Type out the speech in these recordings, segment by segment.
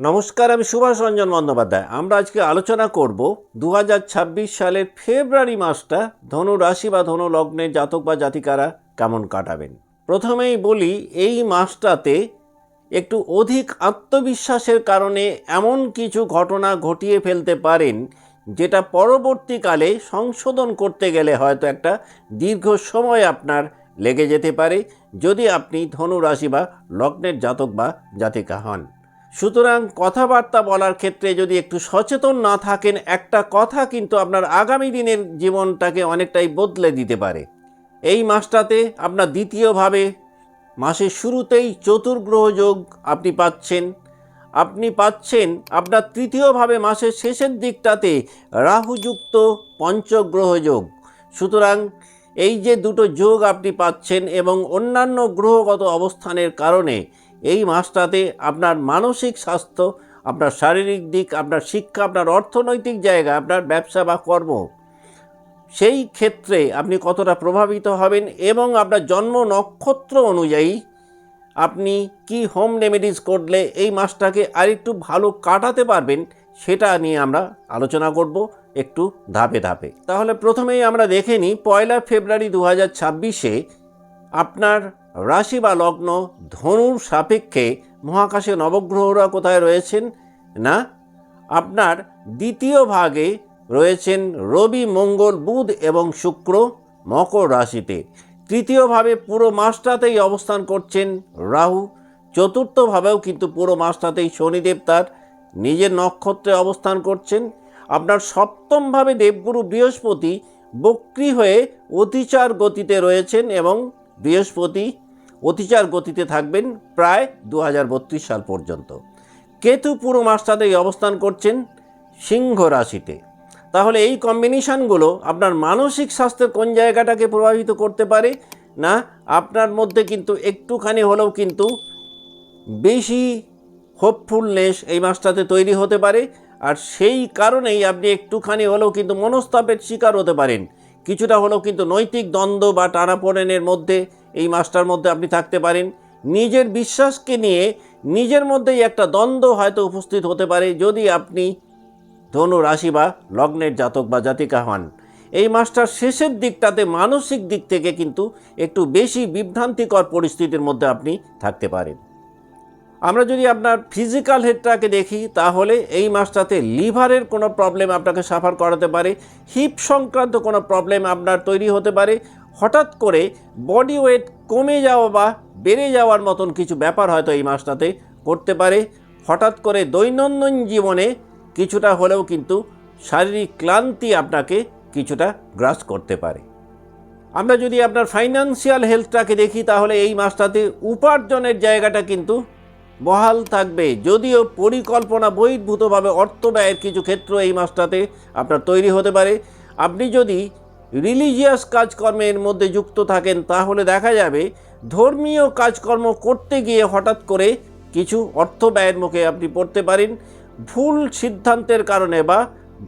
নমস্কার, আমি সুভাষ রঞ্জন বন্দ্যোপাধ্যায়। আমরা আজকে আলোচনা করব দু হাজার ছাব্বিশ সালের ফেব্রুয়ারি মাসটা ধনু রাশি বা ধনু লগ্নের জাতক বা জাতিকারা কেমন কাটাবেন। প্রথমেই বলি, এই মাসটাতে একটু অধিক আত্মবিশ্বাসের কারণে এমন কিছু ঘটনা ঘটিয়ে ফেলতে পারেন, যেটা পরবর্তীকালে সংশোধন করতে গেলে হয়তো একটা দীর্ঘ সময় আপনার লেগে যেতে পারে, যদি আপনি ধনু রাশি বা লগ্নের জাতক বা জাতিকা হন। সুতরাং কথাবার্তা বলার ক্ষেত্রে যদি একটু সচেতন না থাকেন, একটা কথা কিন্তু আপনার আগামী দিনের জীবনটাকে অনেকটাই বদলে দিতে পারে। এই মাসটাতে আপনার দ্বিতীয়ভাবে, মাসের শুরুতেই চতুর্গ্রহ যোগ আপনি পাচ্ছেন। আপনি পাচ্ছেন আপনার তৃতীয়ভাবে মাসের শেষের দিকটাতে রাহুযুক্ত পঞ্চগ্রহ যোগ। সুতরাং এই যে দুটো যোগ আপনি পাচ্ছেন এবং অন্যান্য গ্রহগত অবস্থানের কারণে এই মাসটাতে আপনার মানসিক স্বাস্থ্য, আপনার শারীরিক দিক, আপনার শিক্ষা, আপনার অর্থনৈতিক জায়গা, আপনার ব্যবসা বা কর্ম, সেই ক্ষেত্রে আপনি কতটা প্রভাবিত হবেন এবং আপনার জন্ম নক্ষত্র অনুযায়ী আপনি কি হোম রেমেডিস করলে এই মাসটাকে আরেকটু ভালো কাটাতে পারবেন, সেটা নিয়ে আমরা আলোচনা করব একটু ধাপে ধাপে। তাহলে প্রথমেই আমরা দেখে নিই, পয়লা ফেব্রুয়ারি দু হাজার ছাব্বিশে আপনার রাশি বা লগ্ন ধনুর সাপেক্ষে মহাকাশে নবগ্রহরা কোথায় রয়েছেন না? আপনার দ্বিতীয় ভাগে রয়েছেন রবি, মঙ্গল, বুধ এবং শুক্র মকর রাশিতে। তৃতীয়ভাবে পুরো মাসটাতেই অবস্থান করছেন রাহু। চতুর্থভাবেও কিন্তু পুরো মাসটাতেই শনিদেব তার নিজের নক্ষত্রে অবস্থান করছেন। আপনার সপ্তমভাবে দেবগুরু বৃহস্পতি বক্রি হয়ে অতিচার গতিতে রয়েছেন এবং বৃহস্পতি অতিচার গতিতে থাকবেন প্রায় দু হাজার বত্রিশ সাল পর্যন্ত। কেতু পুরো মাসটাতেই অবস্থান করছেন সিংহ রাশিতে। তাহলে এই কম্বিনেশানগুলো আপনার মানসিক স্বাস্থ্যের কোন জায়গাটাকে প্রভাবিত করতে পারে না, আপনার মধ্যে কিন্তু একটুখানি হলেও কিন্তু বেশি হোপফুলনেস এই মাসটাতে তৈরি হতে পারে। আর সেই কারণেই আপনি একটুখানি হলেও কিন্তু মনস্তাপের শিকার হতে পারেন। কিছুটা হলেও কিন্তু নৈতিক দ্বন্দ্ব বা টানাপোড়েনের মধ্যে এই মাসটার মধ্যে আপনি থাকতে পারেন। নিজের বিশ্বাসকে নিয়ে নিজের মধ্যেই একটা দ্বন্দ্ব হয়তো উপস্থিত হতে পারে যদি আপনি ধনু রাশি বা লগ্নের জাতক বা জাতিকা হন। এই মাসটার শেষের দিকটাতে মানসিক দিক থেকে কিন্তু একটু বেশি বিভ্রান্তিকর পরিস্থিতির মধ্যে আপনি থাকতে পারেন। আমরা যদি আপনার ফিজিক্যাল হেডটাকে দেখি, তাহলে এই মাসটাতে লিভারের কোনো প্রবলেম আপনাকে সাফার করাতে পারে হিপ সংক্রান্ত কোনো প্রবলেম আপনার তৈরি হতে পারে। হঠাৎ করে বডি ওয়েট কমে যাওয়া বা বেড়ে যাওয়ার মতন কিছু ব্যাপার হয়তো এই মাসটাতে করতে পারে। হঠাৎ করে দৈনন্দিন জীবনে কিছুটা হলেও কিন্তু শারীরিক ক্লান্তি আপনাকে কিছুটা গ্রাস করতে পারে। আমরা যদি আপনার ফাইন্যান্সিয়াল হেলথটাকে দেখি, তাহলে এই মাসটাতে উপার্জনের জায়গাটা কিন্তু বহাল থাকবে। যদিও পরিকল্পনা বহির্ভূতভাবে অর্থ ব্যয়ের কিছু ক্ষেত্র এই মাসটাতে আপনার তৈরি হতে পারে। আপনি যদি রিলিজিয়াস কাজকর্মের মধ্যে যুক্ত থাকেন, তাহলে দেখা যাবে ধর্মীয় কাজকর্ম করতে গিয়ে হঠাৎ করে কিছু অর্থ ব্যয়ের মুখে আপনি পড়তে পারেন। ভুল সিদ্ধান্তের কারণে বা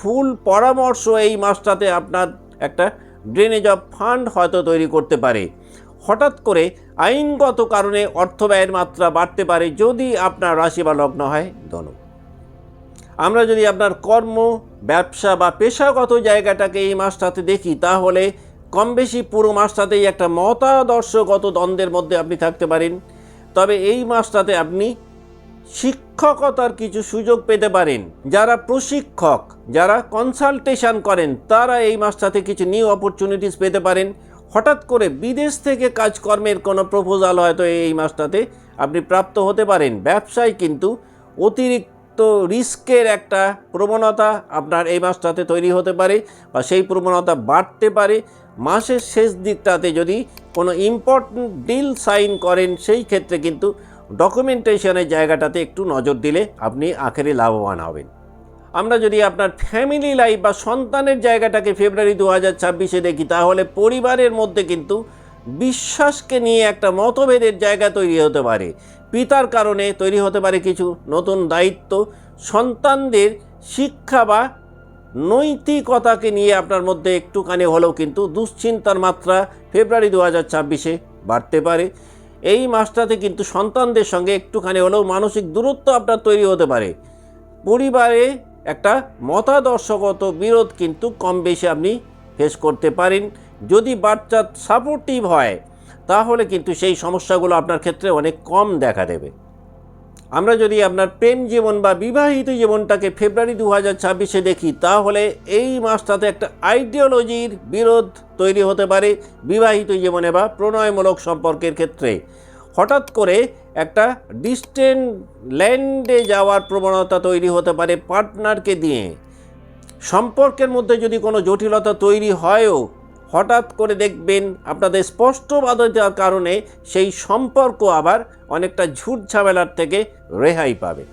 ভুল পরামর্শ এই মাসটাতে আপনার একটা ড্রেনেজ অফ ফান্ড হয়তো তৈরি করতে পারে। হঠাৎ করে আইনগত কারণে অর্থ ব্যয়ের মাত্রা বাড়তে পারে যদি আপনার রাশি বা লগ্ন হয় ধনু আমরা যদি আপনার কর্ম, ব্যবসা বা পেশাগত জায়গাটাকে এই মাসটাতে দেখি, তাহলে কম বেশি পুরো মাসটাতেই একটা মতাদর্শগত দ্বন্দ্বের মধ্যে আপনি থাকতে পারেন। তবে এই মাসটাতে আপনি শিক্ষকতার কিছু সুযোগ পেতে পারেন। যারা প্রশিক্ষক, যারা কনসালটেশন করেন, তারা এই মাসটাতে কিছু নিউ অপরচুনিটিস পেতে পারেন। হঠাৎ করে বিদেশ থেকে কাজকর্মের কোনো প্রপোজাল হয়তো এই মাসটাতে আপনি প্রাপ্ত হতে পারেন। ব্যবসায় কিন্তু অতিরিক্ত রিস্কের একটা প্রবণতা আপনার এই মাসটাতে তৈরি হতে পারে বা সেই প্রবণতা বাড়তে পারে। মাসের শেষ দিকটাতে যদি কোনো ইম্পর্টেন্ট ডিল সাইন করেন, সেই ক্ষেত্রে কিন্তু ডকুমেন্টেশনের জায়গাটাতে একটু নজর দিলে আপনি আখেরে লাভবান হবেন। আমরা যদি আপনার ফ্যামিলি লাইফ বা সন্তানের জায়গাটাকে ফেব্রুয়ারি দু হাজার ছাব্বিশে দেখি, তাহলে পরিবারের মধ্যে কিন্তু বিশ্বাসকে নিয়ে একটা মতভেদের জায়গা তৈরি হতে পারে। পিতার কারণে তৈরি হতে পারে কিছু নতুন দায়িত্ব। সন্তানদের শিক্ষা বা নৈতিকতাকে নিয়ে আপনার মধ্যে একটুখানি হলেও কিন্তু দুশ্চিন্তার মাত্রা ফেব্রুয়ারি দু হাজার ছাব্বিশে বাড়তে পারে। এই মাসটাতে কিন্তু সন্তানদের সঙ্গে একটুখানি হলেও মানসিক দূরত্ব আপনার তৈরি হতে পারে। পরিবারে একটা মতাদর্শগত বিরোধ কিন্তু কম বেশি আপনি ফেস করতে পারেন। যদি বাচ্চা সাপোর্টিভ হয়, তাহলে কিন্তু সেই সমস্যাগুলো আপনার ক্ষেত্রে অনেক কম দেখা দেবে। আমরা যদি আপনার প্রেম জীবন বা বিবাহিত জীবনটাকে ফেব্রুয়ারি দু হাজার ছাব্বিশে দেখি, তাহলে এই মাসটাতে একটা আইডিওলজির বিরোধ তৈরি হতে পারে বিবাহিত জীবনে বা প্রণয়মূলক সম্পর্কের ক্ষেত্রে। হঠাৎ করে একটা ডিস্টেন্ট ল্যান্ডে যাওয়ার প্রবণতা তৈরি হতে পারে পার্টনারকে দিয়ে। সম্পর্কের মধ্যে যদি কোনো জটিলতা তৈরি হয়ও, হঠাৎ করে দেখবেন আপনাদের স্পষ্ট বাধ্যতার কারণে সেই সম্পর্ক আবার অনেকটা ঝুট ঝামেলার থেকে রেহাই পাবে।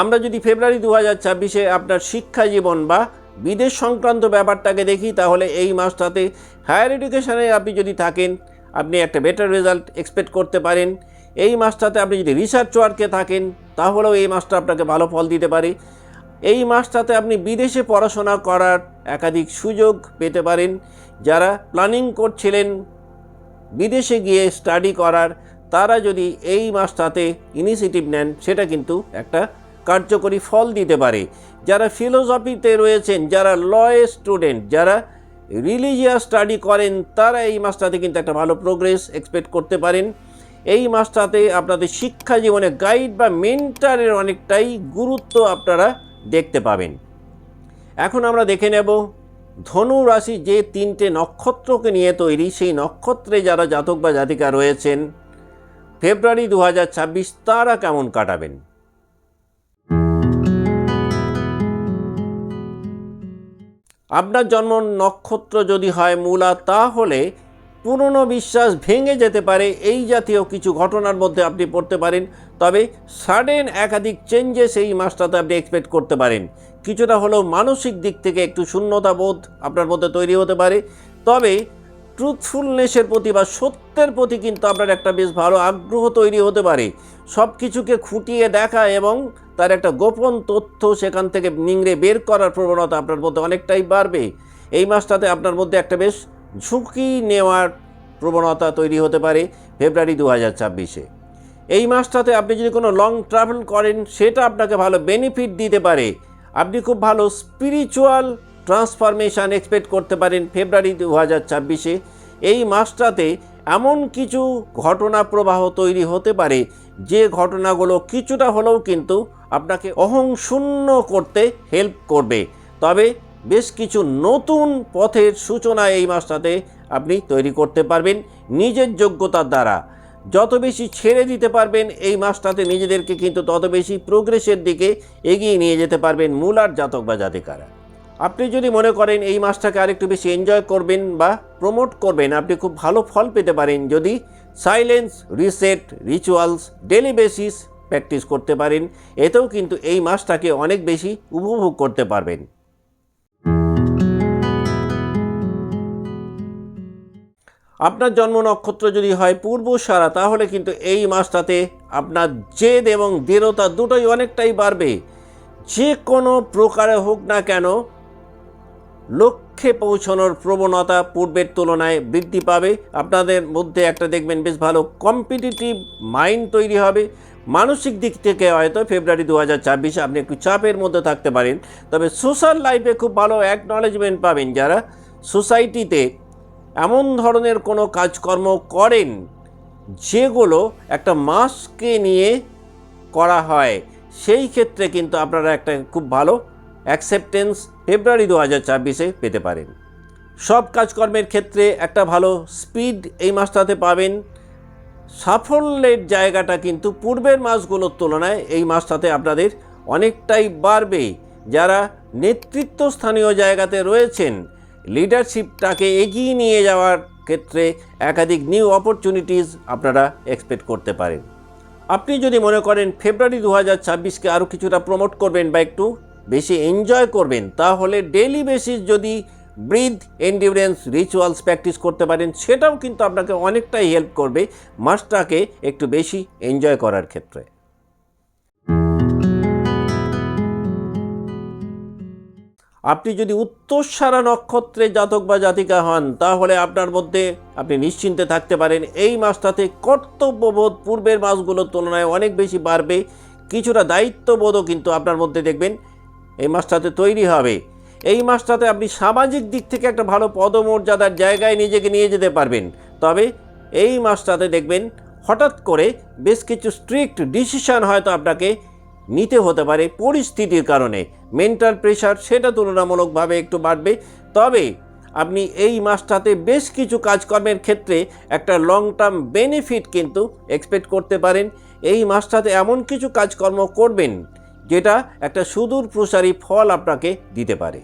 আমরা যদি ফেব্রুয়ারি দু হাজার ছাব্বিশে আপনার শিক্ষা জীবন বা বিদেশ সংক্রান্ত ব্যাপারটাকে দেখি, তাহলে এই মাসটাতে হায়ার এডুকেশানে আপনি যদি থাকেন, আপনি একটা বেটার রেজাল্ট এক্সপেক্ট করতে পারেন। এই মাসটাতে আপনি যদি রিসার্চ ওয়ার্কে থাকেন, তাহলেও এই মাসটা আপনাকে ভালো ফল দিতে পারে। এই মাসটাতে আপনি বিদেশে পড়াশোনা করার একাধিক সুযোগ পেতে পারেন। যারা প্ল্যানিং করছিলেন বিদেশে গিয়ে স্টাডি করার, তারা যদি এই মাসটাতে ইনিশিয়েটিভ নেন, সেটা কিন্তু একটা কার্যকরী ফল দিতে পারে। যারা ফিলোসফিতে রয়েছেন, যারা লয়ে স্টুডেন্ট যারা রিলিজিয়াস স্টাডি করেন, তারা এই মাসটাতে কিন্তু একটা ভালো প্রোগ্রেস এক্সপেক্ট করতে পারেন। এই মাসটাতে আপনাদের শিক্ষা জীবনে গাইড বা মেন্টারের অনেকটাই গুরুত্ব আপনারা দেখতে পাবেন। এখন আমরা দেখে নেব, ধনু রাশি যে তিনটে নক্ষত্রকে নিয়ে তৈরি, সেই নক্ষত্রে যারা জাতক বা জাতিকা রয়েছেন, ফেব্রুয়ারি দু হাজার ছাব্বিশ তারা কেমন কাটাবেন? আপনার জন্ম নক্ষত্র যদি হয় মূলা, তাহলে পুরনো বিশ্বাস ভেঙে যেতে পারে। এই জাতীয় কিছু ঘটনার মধ্যে আপনি পড়তে পারেন। তবে সাডেন একাধিক চেঞ্জেস এই মাসটাতে আপনি এক্সপেক্ট করতে পারেন। কিছুটা হলেও মানসিক দিক থেকে একটু শূন্যতা বোধ আপনার মধ্যে তৈরি হতে পারে। তবে ট্রুথফুলনেসের প্রতি বা সত্যের প্রতি কিন্তু আপনার একটা বেশ ভালো আগ্রহ তৈরি হতে পারে। সব কিছুকে খুঁটিয়ে দেখা এবং তার একটা গোপন তথ্য সেখান থেকে নিংড়ে বের করার প্রবণতা আপনার মধ্যে অনেকটাই বাড়বে। এই মাসটাতে আপনার মধ্যে একটা বেশ ঝুঁকি নেওয়ার প্রবণতা তৈরি হতে পারে ফেব্রুয়ারি দু হাজার ছাব্বিশে। এই মাসটাতে আপনি যদি কোনো লং ট্রাভেল করেন, সেটা আপনাকে ভালো বেনিফিট দিতে পারে। আপনি খুব ভালো স্পিরিচুয়াল ট্রান্সফরমেশান এক্সপেক্ট করতে পারেন ফেব্রুয়ারি দু হাজার ছাব্বিশে। এই মাসটাতে এমন কিছু ঘটনা প্রবাহ তৈরি হতে পারে, যে ঘটনাগুলো কিছুটা হলেও কিন্তু আপনাকে অহং শূন্য করতে হেল্প করবে। তবে বেশ কিছু নতুন পথের সূচনা এই মাসটাতে আপনি তৈরি করতে পারবেন নিজের যোগ্যতার দ্বারা। যত বেশি ছেড়ে দিতে পারবেন এই মাসটাতে নিজেদেরকে কিন্তু তত বেশি প্রোগ্রেসের দিকে এগিয়ে নিয়ে যেতে পারবেন মূলার জাতক বা জাতিকারা। আপনি যদি মনে করেন এই মাসটাকে আরেকটু বেশি এনজয় করবেন বা প্রমোট করবেন, আপনি খুব ভালো ফল পেতে পারেন যদি silence reset rituals daily basis practice করতে পারেন। এতেও কিন্তু এই মাসটাকে অনেক বেশি উপভোগ করতে পারবেন। আপনার জন্ম নক্ষত্র যদি হয় পূর্ব সারা, তাহলে কিন্তু এই মাসটাতে আপনার জেদ এবং দৃঢ়তা দুটোই অনেকটাই বাড়বে। যে কোনো প্রকারে হোক না কেন, লক্ষ্যে পৌঁছানোর প্রবণতা পূর্বের তুলনায় বৃদ্ধি পাবে। আপনাদের মধ্যে একটা দেখবেন বেশ ভালো কম্পিটিটিভ মাইন্ড তৈরি হবে। মানসিক দিক থেকে হয়তো ফেব্রুয়ারি দু হাজার ছাব্বিশে আপনি একটু চাপের মধ্যে থাকতে পারেন। তবে সোশ্যাল লাইফে খুব ভালো অ্যাকনলেজমেন্ট পাবেন যারা। সোসাইটিতে এমন ধরনের কোনো কাজকর্ম করেন যেগুলো একটা মাসকে নিয়ে করা হয়। সেই ক্ষেত্রে কিন্তু আপনারা একটা খুব ভালো অ্যাকসেপ্টেন্স ফেব্রুয়ারি দু হাজার ছাব্বিশে পেতে পারেন। সব কাজকর্মের ক্ষেত্রে একটা ভালো স্পিড এই মাসটাতে পাবেন। সাফল্যের জায়গাটা কিন্তু পূর্বের মাসগুলোর তুলনায় এই মাসটাতে আপনাদের অনেকটাই বাড়বে। যারা নেতৃত্ব স্থানীয় জায়গাতে রয়েছেন লিডারশিপটাকে এগিয়ে নিয়ে যাওয়ার ক্ষেত্রে একাধিক নিউ অপরচুনিটিস আপনারা এক্সপেক্ট করতে পারেন। আপনি যদি মনে করেন ফেব্রুয়ারি দু হাজার ছাব্বিশকে আরও কিছুটা প্রমোট করবেন বা একটু বেশি এনজয় করবেন, তাহলে ডেলি বেসিস যদি ব্রিথ এন্ডিউরেন্স রিচুয়ালস প্র্যাকটিস করতে পারেন, সেটাও কিন্তু আপনাকে অনেকটাই হেল্প করবে মাসটাকে একটু বেশি এনজয় করার ক্ষেত্রে। আপনি যদি উত্তরসারা নক্ষত্রে জাতক বা জাতিকা হন, তাহলে আপনার মধ্যে আপনি নিশ্চিন্তে থাকতে পারেন। এই মাসটাতে কর্তব্যবোধ পূর্বের মাসগুলোর তুলনায় অনেক বেশি বাড়বে। কিছুটা দায়িত্ববোধও কিন্তু আপনার মধ্যে দেখবেন এই মাসটাতে তৈরি হবে। এই মাসটাতে আপনি সামাজিক দিক থেকে একটা ভালো পদমর্যাদার জায়গায় নিজেকে নিয়ে যেতে পারবেন। তবে এই মাসটাতে দেখবেন হঠাৎ করে বেশ কিছু স্ট্রিক্ট ডিসিশন হয়তো আপনাকে নিতে হতে পারে পরিস্থিতির কারণে। মেন্টাল প্রেশার সেটা তুলনামূলকভাবে একটু বাড়বে। তবে আপনি এই মাসটাতে বেশ কিছু কাজকর্মের ক্ষেত্রে একটা লং টার্ম বেনিফিট কিন্তু এক্সপেক্ট করতে পারেন। এই মাসটাতে এমন কিছু কাজকর্ম করবেন যেটা একটা সুদূর প্রসারী ফল আপনাকে দিতে পারে।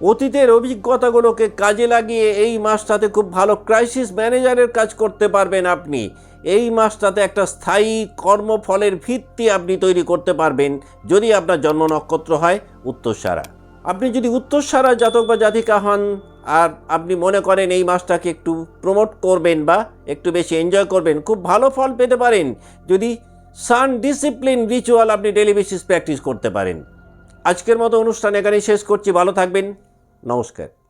অতীতের অভিজ্ঞতাগুলোকে কাজে লাগিয়ে এই মাসটাতে খুব ভালো ক্রাইসিস ম্যানেজারের কাজ করতে পারবেন আপনি। এই মাসটাতে একটা স্থায়ী কর্মফলের ভিত্তি আপনি তৈরি করতে পারবেন যদি আপনার জন্ম নক্ষত্র হয় উত্তরসারা। আপনি যদি উত্তরসারা জাতক বা জাতিকা হন আর আপনি মনে করেন এই মাসটাকে একটু প্রমোট করবেন বা একটু বেশি এনজয় করবেন, খুব ভালো ফল পেতে পারেন। যদি সান ডিসিপ্লিন রিচুয়াল আপনি ডেলি বেসিস প্র্যাকটিস করতে পারেন। আজকের মতো অনুষ্ঠান এখানেই শেষ করছি। ভালো থাকবেন। নমস্কার।